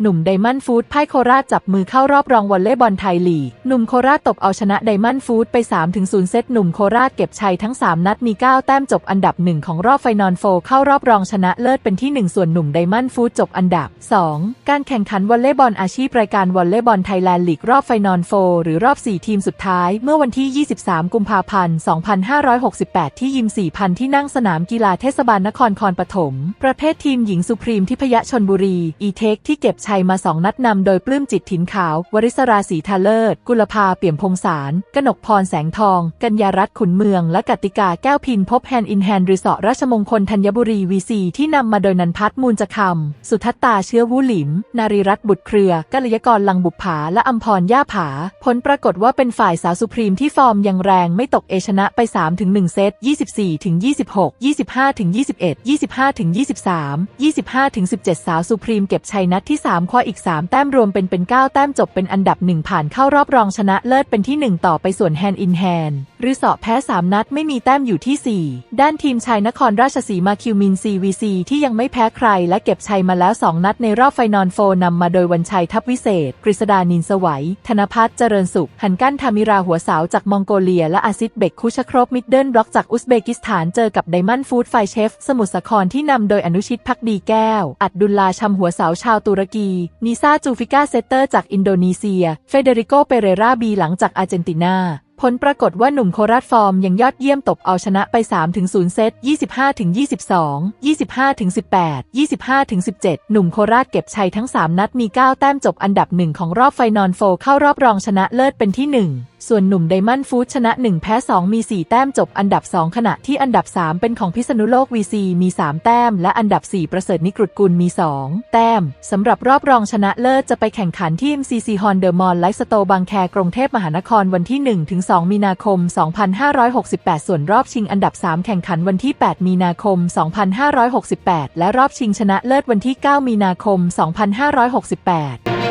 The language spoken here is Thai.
หนุ่มไดมอนด์ฟู้ดพ่ายโคราชจับมือเข้ารอบรองวอลเลย์บอลไทยลีก หนุ่มโคราชตบเอาชนะไดมอนด์ฟู้ดไป 3-0 เซต หนุ่มโคราชเก็บชัยทั้ง 3 นัดมี 9 แต้มจบอันดับหนึ่งของรอบไฟนอลโฟเข้ารอบรองชนะเลิศเป็นที่ 1 ส่วนหนุ่มไดมอนด์ฟู้ดจบอันดับ 2 การแข่งขันวอลเลย์บอลอาชีพรายการวอลเลย์บอลไทยแลนด์ลีกรอบไฟนอลโฟหรือรอบ 4 ทีมสุดท้าย เมื่อวันที่ 23 กุมภาพันธ์ 2568 ที่ยิม 4,000 ที่นั่งสนามกีฬาเทศบาลนครคอนปฐม ประเภททีมหญิงสุพรีมทิพยชนบุรี อีเทคที่เก็บชัยมา2นัดนำโดยปลื้มจิตถิ่นขาว วริศราศรีทาเลิศ กุลภาเปี่ยมพงสาร กนกพรแสงทอง กัญญารัตน์ขุนเมือง และกติกาแก้วพินพบแฮนด์อินแฮนด์รีสอร์ทราชมงคลธัญบุรีวีซีที่นำมาโดยนันพัฒน์มูลจะคำสุทัตตาเชื้อวูหลิม นารีรัตน์บุตรเครือ กัลยากรลังบุปผา และอัมพรย่าผา ผลปรากฏว่าเป็นฝ่ายสาวสุพรีมที่ฟอร์มยังแรงไม่ตกเอชนะไป 3-1 เซต 24-26 25-21 25-23 25-17 สาวสุพรีมเก็บชัยนัดที่3คว้าอีก 3 แต้มรวมเป็นเป็น 9 แต้มจบเป็นอันดับ 1 ผ่านเข้ารอบรองชนะเลิศเป็นที่ 1 ต่อไปส่วนแฮนด์อินแฮนด์ หรือเสาะแพ้ 3 นัดไม่มีแต้มอยู่ที่ 4 ด้านทีมชายนครราชสีมาคิวมิน CVC ที่ยังไม่แพ้ใคร และเก็บชัยมาแล้ว 2 นัดในรอบไฟนอลโฟนำมาโดยวันชัยทัพวิเศษ กฤษดานินสวัย ธนพัฒน์เจริญสุข หันกั้นทามิราหัวสาวจากมองโกเลีย และอาซิดเบกคุชครบมิดเดิลบล็อกจากอุซเบกิสถานเจอกับไดมอนด์ฟู้ดไฟเชฟสมุทรสาครที่นำโดยอนุชิตพักดีแก้ว อัดดุลลาชำหัวสาวชาวตุรกี นิซาจูฟิก้าเซตเตอร์จากอินโดนีเซีย เฟเดริโก เปเรราบีหลังจากอาร์เจนตินา ผลปรากฏว่าหนุ่มโคราชฟอร์มยังยอดเยี่ยมตบเอาชนะไป 3-0 เซต 25-22 25-18 25-17 หนุ่มโคราชเก็บชัยทั้ง 3 นัดมี 9 แต้มจบอันดับหนึ่งของรอบไฟนอลโฟร์เข้ารอบรองชนะเลิศเป็นที่ 1 ส่วนหนุ่มไดมอนด์ฟู้ดชนะ 1 แพ้ 2 มี 4 แต้มจบอันดับ 2 ขณะที่อันดับ 3 เป็นของพิษณุโลก VC มี 3 แต้ม และอันดับ 4 ประเสริฐนิกรุดกุลมี 2 แต้ม สำหรับรอบรองชนะเลิศจะไปแข่งขันที่ MCC ฮอนเดอร์มอลไลฟ์สโตบางแคกรุงเทพมหานครวันที่ 1-2 มีนาคม 2568 ส่วนรอบชิงอันดับ 3 แข่งขันวันที่ 8 มีนาคม 2568 และรอบชิงชนะเลิศวันที่ 9 มีนาคม 2568